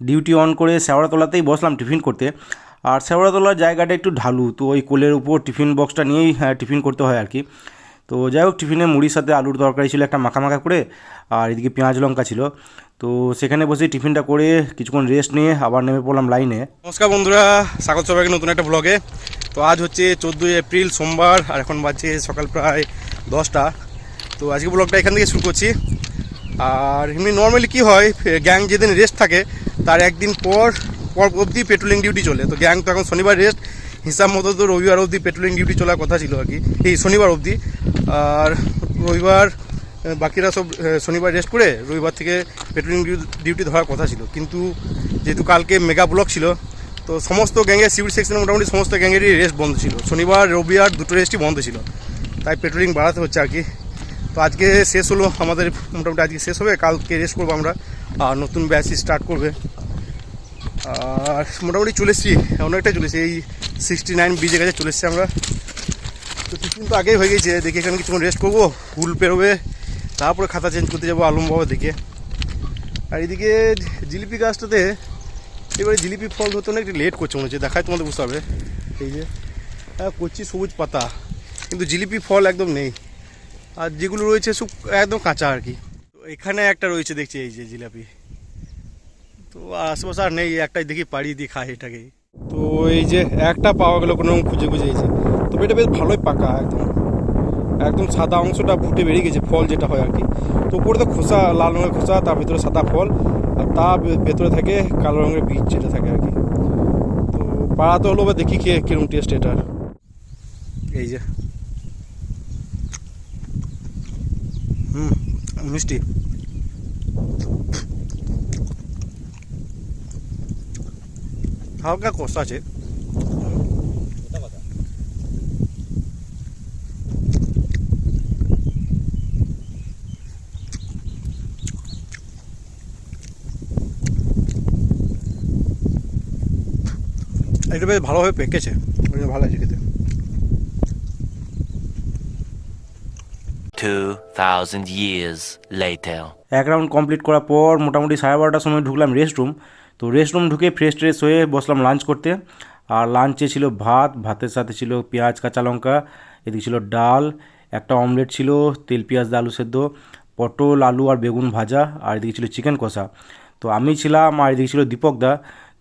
Duty on করে শ্যাওড়াতলাতেই বসলাম tiffin করতে। আর শ্যাওড়াতলার জায়গাটা একটু ঢালু তো ওই কোলের উপর টিফিন বক্সটা নিয়েই হ্যাঁ, টিফিন করতে হয় আর কি। তো যাই হোক টিফিনে মুড়ির সাথে আলুর তরকারি ছিল একটা মাখা মাখা করে আর এদিকে পেঁয়াজ লঙ্কা ছিল। তো সেখানে বসে টিফিনটা করে কিছুক্ষণ রেস্ট নিয়ে আবার নেমে পড়লাম লাইনে নমস্কার বন্ধুরা স্বাগত সবাইকে নতুন একটা ব্লগে তো আজ হচ্ছে চোদ্দোই এপ্রিল সোমবার আর এখন বাজছে সকাল প্রায় দশটা। তো আজকে ব্লগটা এখান থেকে শুরু করছি। আর এমনি নর্মালি কী হয় গ্যাং যেদিন রেস্ট থাকে তার একদিন পর পর অবধি পেট্রোলিং ডিউটি চলে। তো গ্যাং তো এখন শনিবার রেস্ট হিসাব মতো তো রবিবার অবধি পেট্রোলিং ডিউটি চলার কথা ছিল আর কি। এই শনিবার অবধি। আর রবিবার বাকিরা সব শনিবার রেস্ট করে রবিবার থেকে পেট্রোলিং ডিউটি ধরার কথা ছিল। কিন্তু যেহেতু কালকে মেগা ব্লক ছিল, তো সমস্ত গ্যাংয়ের সিভিল সেকশনে মোটামুটি সমস্ত গ্যাংয়েরই রেস্ট বন্ধ ছিল। শনিবার, রবিবার দুটো রেস্টই বন্ধ ছিল। তাই পেট্রোলিং বাড়াতে হচ্ছে আর কি। তো আজকে শেষ হলো আমাদের মোটামুটি আজকে শেষ হবে, কালকে রেস্ট করব আমরা। আর নতুন ব্যাচ স্টার্ট করবে। আর মোটামুটি চলে এসেছি, অনেকটাই চলে এসেছি। এই সিক্সটি নাইন বিজে কাছে চলে এসেছি আমরা। তো কিছুদিন তো আগেই হয়ে গেছে, দেখে এখানে কিছুক্ষণ রেস্ট করব ফুল পেরোবে, তারপরে খাতা চেঞ্জ করতে যাব আলম বাবা দেখে আর এদিকে জিলিপি গাছটাতে, এবারে জিলিপি ফল ধরতে অনেক লেট করছে মনে হচ্ছে দেখায় তোমাদের বুঝতে হবে। এই যে হ্যাঁ করছি সবুজ পাতা, কিন্তু জিলিপি ফল একদম নেই। আর যেগুলো রয়েছে সব একদম কাঁচা আর কি। তো এখানে একটা রয়েছে দেখছি, এই যে জিলাপি। তো আর আশেপাশে আর নেই, একটাই দেখি পাড়ি দিয়ে খাই এটাকে। তো এই যে একটা পাওয়া গেলো কোনো খুঁজে খুঁজে যে। তবে এটা বেশ ভালোই পাকা, একদম। একদম সাদা অংশটা ফুটে বেরিয়ে গেছে, ফল যেটা হয় আর কি। তো উপরে তো খোসা, লাল রঙের খোসা, তার ভেতরে সাদা ফল। আর ভে- ভেতরে থাকে কালো রঙের বীজ যেটা থাকে আর কি। তো পাড়া তো হলো দেখি খেয়ে কীরকম টেস্ট এটার। এই যে। হুম মিষ্টি। হালকা কষা আছে। এটা বেশ ভালোভাবে পেকেছে। ভালো আছে খেতে। 2,000 years later. এক রাউন্ড কমপ্লিট করার পর মোটামুটি সাড়ে বারোটার সময় ঢুকলাম রেস্ট রুম তো রেস্ট রুম ঢুকে ফ্রেশ ট্রেশ হয়ে বসলাম লাঞ্চ করতে। আর লাঞ্চে ছিল ভাত ভাতের সাথে ছিল পেঁয়াজ কাঁচা লঙ্কা এদিকে ছিল ডাল একটা অমলেট ছিল তেল পেঁয়াজ আলু সেদ্ধ পটল আলু আর বেগুন ভাজা আর এদিকে ছিল চিকেন কষা। তো আমি ছিলাম আর এদিকে ছিল দীপক দা।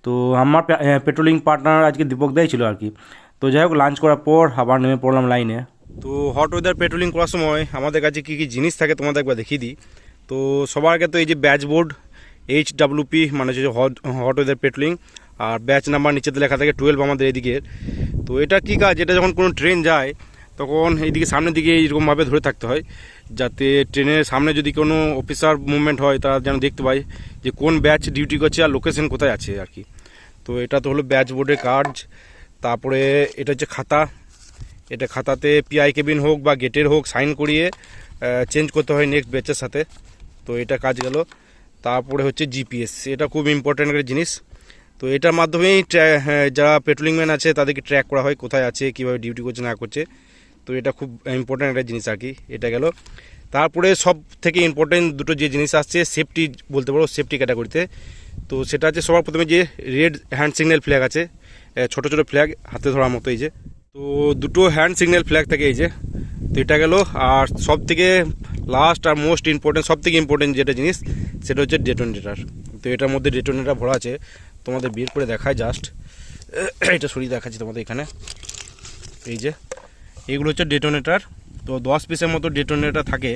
তো আমার পেট্রোলিং পার্টনার আজকে দীপক দাই ছিল আর কি। তো যাই হোক লাঞ্চ করার পর আবার নেমে পড়লাম লাইনে তো হট ওয়েদার পেট্রোলিং করার সময় আমাদের কাছে কী কী জিনিস থাকে তোমাদের একবার দেখিয়ে দিই। তো সবার আগে তো এই যে ব্যাচ বোর্ড এইচ ডাব্লিউপি মানে হচ্ছে হট হট ওয়েদার পেট্রোলিং আর ব্যাচ নাম্বার নিচেতে লেখা থাকে টুয়েলভ আমাদের এদিকে। তো এটা কী কাজ? এটা যখন কোনো ট্রেন যায়, তখন এইদিকে সামনের দিকে এইরকমভাবে ধরে থাকতে হয়, যাতে ট্রেনের সামনে যদি কোনো অফিসার মুভমেন্ট হয়, তারা যেন দেখতে পায় যে কোন ব্যাচ ডিউটি করছে আর লোকেশন কোথায় আছে আর কি। তো এটা তো হলো ব্যাচ বোর্ডের কাজ, তারপরে এটা হচ্ছে খাতা এটা খাতাতে পিআই কেবিন হোক বা গেটের হোক সাইন করিয়ে চেঞ্জ করতে হয় নেক্সট ব্যাচের সাথে। তো এটা কাজ গেল। তারপরে হচ্ছে জিপিএস এটা খুব ইম্পর্ট্যান্ট একটা জিনিস। তো এটার মাধ্যমেই হ্যাঁ, যারা পেট্রোলিং ম্যান আছে তাদেরকে ট্র্যাক করা হয় কোথায় আছে কীভাবে ডিউটি করছে না করছে। তো এটা খুব ইম্পর্ট্যান্ট একটা জিনিস আর কি। এটা গেল। তারপরে সব থেকে ইম্পর্ট্যান্ট দুটো যে জিনিস আসছে সেফটি বলতে পারো সেফটি ক্যাটাগরিতে তো সেটা হচ্ছে সবার প্রথমে যে রেড হ্যান্ড সিগন্যাল ফ্ল্যাগ আছে ছোট ছোট ফ্ল্যাগ হাতে ধরার মতো এই যে। তো দুটো হ্যান্ড সিগন্যাল ফ্ল্যাগ থাকে এই যে, তো এটা গেল। আর সব থেকে লাস্ট আর মোস্ট ইম্পর্টেন্ট সব থেকে ইম্পর্টেন্ট যেটা জিনিস, সেটা হচ্ছে ডেটোনেটার তো এটার মধ্যে ডেটোনেটার ভরা আছে, তোমাদের বের করে দেখায় জাস্ট এটা সরিয়ে দেখাচ্ছি তোমাদের এখানে। এই যে, এগুলো হচ্ছে ডেটোনেটার তো দশ পিসের মতো ডেটোনেটার থাকে।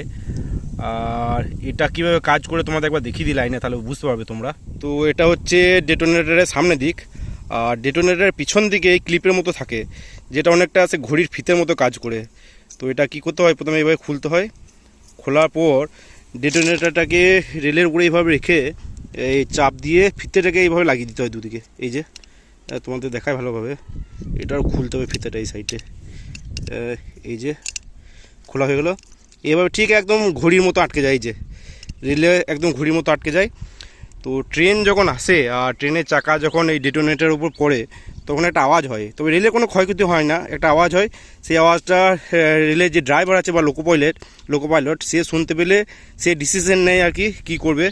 আর এটা কীভাবে কাজ করে তোমাদের একবার দেখিয়ে দিই লাইনে তাহলে বুঝতে পারবে তোমরা। তো এটা হচ্ছে ডেটোনেটারের সামনে দিক। আর ডেটোনেটারের পিছন দিকে এই ক্লিপের মতো থাকে, যেটা অনেকটা আছে ঘড়ির ফিতের মতো কাজ করে। তো এটা কি করতে হয়? প্রথমে এইভাবে খুলতে হয়। খোলার পর ডেটোনেটারটাকে রেলের উপরে এইভাবে রেখে এই চাপ দিয়ে ফিতেটাকে এইভাবে লাগিয়ে দিতে হয় দুদিকে। এই যে তোমাদের দেখায় ভালোভাবে। এটাও খুলতে হবে ফিতেটা এই সাইডে এই যে, খোলা হয়ে গেলো। এভাবে ঠিক একদম ঘড়ির মতো আটকে যায় যে। রেলে একদম ঘড়ির মতো আটকে যায়। তো ট্রেন যখন আসে, আর ট্রেনের চাকা যখন এই ডেটোনেটারের উপর পড়ে, তখন একটা আওয়াজ হয়। তবে রেলে কোনো ক্ষয়ক্ষতি হয় না, একটা আওয়াজ হয়। সেই আওয়াজটা রেলের যে ড্রাইভার আছে বা লোকো পাইলট লোকো পাইলট সে শুনতে পেলে সে ডিসিশন নেয় আর কি, কী করবে।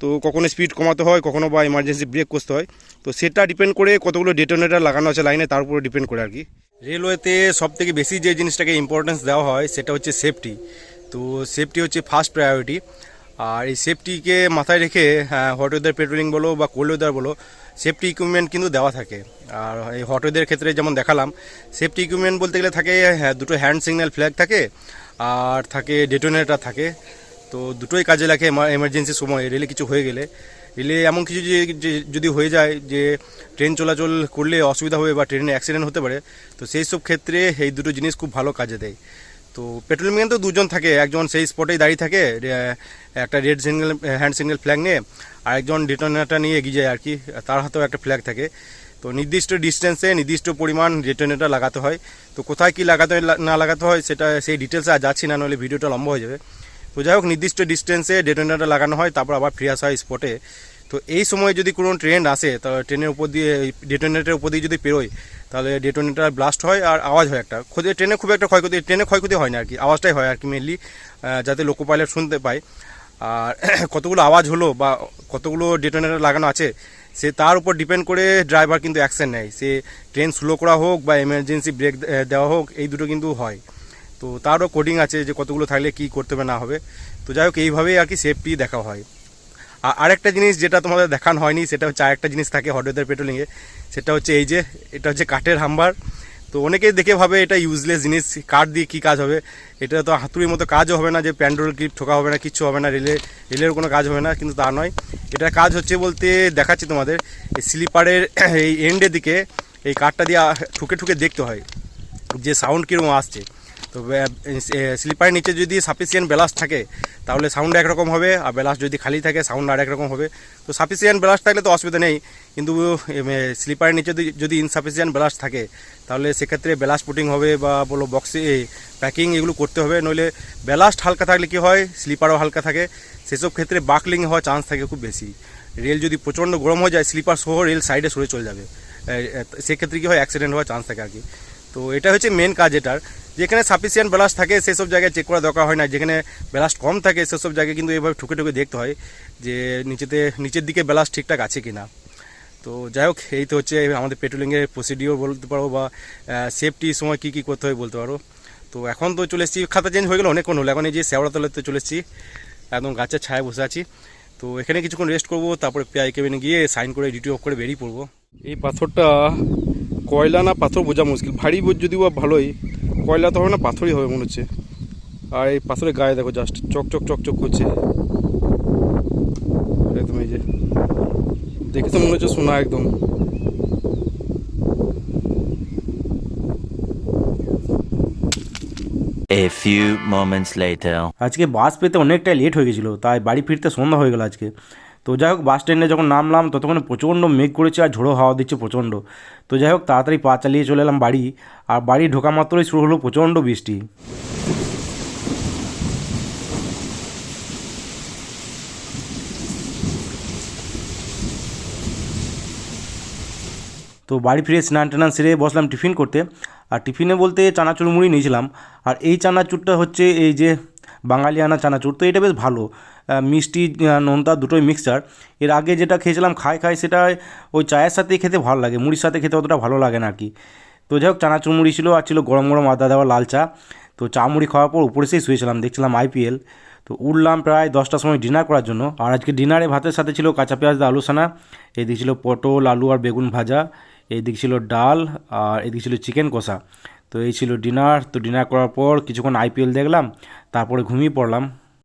তো কখনো স্পিড কমাতে হয়, কখনো বা এমার্জেন্সি ব্রেক করতে হয়। তো সেটা ডিপেন্ড করে কতগুলো ডেটোনেটার লাগানো আছে লাইনে তার উপরে ডিপেন্ড করে আর কি। রেলওয়েতে সব থেকে বেশি যে জিনিসটাকে ইম্পর্টেন্স দেওয়া হয়, সেটা হচ্ছে সেফটি তো সেফটি হচ্ছে ফার্স্ট প্রায়োরিটি আর এই সেফটিকে মাথায় রেখে হট ওয়েদার পেট্রোলিং বলো বা কোল্ড ওয়েদার বলো সেফটি ইকুইপমেন্ট কিন্তু দেওয়া থাকে। আর এই হট ওয়েদারের ক্ষেত্রে যেমন দেখালাম সেফটি ইকুইপমেন্ট বলতে গেলে থাকে হ্যাঁ, দুটো হ্যান্ড সিগন্যাল ফ্ল্যাগ থাকে আর থাকে ডেটোনেটার থাকে। তো দুটোই কাজে লাগে এমার্জেন্সি সময় রেলে কিছু হয়ে গেলে। রেলে এমন কিছু যদি হয়ে যায় যে ট্রেন চলাচল করলে অসুবিধা হবে বা ট্রেনে অ্যাক্সিডেন্ট হতে পারে তো সেই সব ক্ষেত্রে এই দুটো জিনিস খুব ভালো কাজে দেয়। তো পেট্রোল তো দুজন থাকে। একজন সেই স্পটেই দাঁড়িয়ে থাকে একটা red signal hand signal flag নিয়ে আর একজন ডেটোনেটার নিয়ে এগিয়ে যায় আর কি, তার হাতেও একটা ফ্ল্যাগ থাকে। তো নির্দিষ্ট ডিস্টেন্সে নির্দিষ্ট পরিমাণ ডেটোনেটার লাগাতে হয়। তো কোথায় কি লাগাতে হয়, না লাগাতে হয়, সেটা সেই ডিটেলসে আর যাচ্ছি না নাহলে ভিডিওটা লম্বা হয়ে যাবে। তো যাই হোক, নির্দিষ্ট ডিস্টেন্সে ডেটোনেটার লাগানো হয়, তারপর আবার ফিরে আসা হয় স্পটে তো এই সময় যদি কোনো ট্রেন আসে, তাহলে ট্রেনের উপর দিয়ে ডেটোনেটারের উপর দিয়ে যদি পেরোয় তাহলে ডেটোনেটার ব্লাস্ট হয় আর আওয়াজ হয় একটা। ক্ষতি ট্রেনে খুব একটা ক্ষয়ক্ষতি ট্রেনে ক্ষয়ক্ষতি হয় না আর কি, আওয়াজটাই হয় আর কি মেনলি যাতে লোকো পাইলট শুনতে পায়। আর কতগুলো আওয়াজ হলো বা কতগুলো ডেটোনেটার লাগানো আছে, সে তার উপর ডিপেন্ড করে ড্রাইভার কিন্তু অ্যাকশন নেয়। সে ট্রেন স্লো করা হোক বা এমার্জেন্সি ব্রেক দেওয়া হোক, এই দুটো কিন্তু হয়। তো তারও কোডিং আছে যে কতগুলো থাকলে কি করতে হবে না হবে। তো যাই হোক, এইভাবেই আর কি সেফটি দেখা হয়। আরেকটা জিনিস যেটা তোমাদের দেখানো হয়নি, সেটা হচ্ছে আরেকটা জিনিস থাকে হটওয়েদার পেট্রোলিংয়ে সেটা হচ্ছে এই যে, এটা হচ্ছে কাঠের হাম্বার। তো অনেকেই দেখে ভাবে এটা ইউজলেস জিনিস, কাঠ দিয়ে কী কাজ হবে? এটা তো হাতুড়ির মতো কাজও হবে না যে প্যান্ডোল ক্লিপ ঠোকা হবে না, কিচ্ছু হবে না, রেলে, রেলের কোনো কাজ হবে না, কিন্তু তা নয়। এটা কাজ হচ্ছে বলতে দেখাচ্ছি তোমাদের, এই স্লিপারের এই এন্ডের দিকে এই কাঠটা দিয়ে ঠুকে ঠুকে দেখতে হয় যে সাউন্ড কীরকম আসছে। তো স্লিপারের নিচে যদি সাফিসিয়েন্ট ব্যালান্স থাকে, তাহলে সাউন্ড একরকম হবে, আর ব্যালান্স যদি খালি থাকে সাউন্ড আর একরকম হবে। তো সাফিসিয়েন্ট ব্যালান্স থাকলে তো অসুবিধা নেই, কিন্তু স্লিপারের নিচে যদি- ইনসাফিসিয়েন্ট ব্যালান্স থাকে, তাহলে সেক্ষেত্রে ব্যালান্স পুটিং হবে বা বলো বক্সে প্যাকিং এগুলো করতে হবে। নইলে ব্যালাস্ট হালকা থাকলে কি হয়, স্লিপারও হালকা থাকে। সেসব ক্ষেত্রে বাকলিং হওয়ার চান্স থাকে খুব বেশি। রেল যদি প্রচণ্ড গরম হয়ে যায় স্লিপার সহ রেল সাইডে সরে চলে যাবে। সেক্ষেত্রে কি হয় অ্যাক্সিডেন্ট হওয়ার চান্স থাকে আর কি। তো এটা হচ্ছে মেন কাজ এটার। যেখানে সাফিসিয়েন্ট ব্যালাস্ট থাকে, সেসব জায়গায় চেক করা দরকার হয় না। যেখানে ব্যালাস্ট কম থাকে, সেসব জায়গায় কিন্তু এভাবে ঠুকে ঠুকে দেখতে হয় যে নিচেতে, নিচের দিকে ব্যালাস্ট ঠিকঠাক আছে কি না তো যাই হোক, এই তো হচ্ছে আমাদের পেট্রোলিংয়ের প্রসিডিওর বলতে পারো বা সেফটির সময় কী কী করতে হয় বলতে পারো। তো এখন তো চলে এসেছি, খাতা চেঞ্জ হয়ে গেলো অনেকক্ষণ হলো। এখন এই যে শেওড়াতলাতে চলে এসেছি, একদম গাছের ছায় বসে আছি। তো এখানে কিছুক্ষণ রেস্ট করব, তারপরে পিআই কেবিনে গিয়ে সাইন করে ডিউটি অফ করে বেরিয়ে পড়ব। এই পাথরটা কয়লা না পাথর বোঝা মুশকিল। ভারী বোঝ বা ভালোই কয়লা তো হবে না পাথরই হবে মনে হচ্ছে। আর এই পাথরের গায়ে দেখো জাস্ট চকচক চকচক করছে। একদম এই যে দেখে তো মনে হচ্ছে সোনা একদম। A few moments later. আজকে বাস পেতে অনেকটাই লেট হয়ে গেছিল তাই বাড়ি ফিরতে সন্ধ্যা হয়ে গেল আজকে। তো যাই হোক বাস স্ট্যান্ডে যখন নামলাম, ততক্ষণে প্রচণ্ড মেঘ করেছে আর ঝোড়ো হাওয়া দিচ্ছে প্রচণ্ড। তো যাই হোক, তাড়াতাড়ি পা চালিয়ে চলে এলাম বাড়ি। আর বাড়ি ঢোকা মাত্রই শুরু হলো প্রচণ্ড বৃষ্টি। তো বাড়ি ফিরে স্নান টান সেরে বসলাম টিফিন করতে। আর টিফিনে বলতে চানাচুর মুড়ি নিয়েছিলাম। আর এই চানাচুরটা হচ্ছে এই যে বাঙালিয়ানা চানাচুর, তো এটা বেশ ভালো। মিষ্টি নোনতা দুটোই মিক্সচার এর আগে যেটা খেয়েছিলাম, খাই খাই, সেটা ওই চায়ের সাথেই খেতে ভালো লাগে, মুড়ির সাথে খেতে অতটা ভালো লাগে না আর কি। তো যাই হোক, চানাচুর মুড়ি ছিল আর ছিল গরম গরম আদা দেওয়া লাল চা। তো চা মুড়ি খাওয়ার পর উপরে সেই শুয়েছিলাম, দেখছিলাম আইপিএল তো উঠলাম প্রায় দশটার সময় ডিনার করার জন্য। আর আজকে ডিনারে ভাতের সাথে ছিল কাঁচা পেঁয়াজ, আলু সানা এদিকে ছিল পটল, আলু আর বেগুন ভাজা। এইদিকে ছিল ডাল আর এদিকে ছিল চিকেন কষা। তো এই ছিল ডিনার তো ডিনার করার পর কিছুক্ষণ আইপিএল দেখলাম, তারপরে ঘুমিয়ে পড়লাম।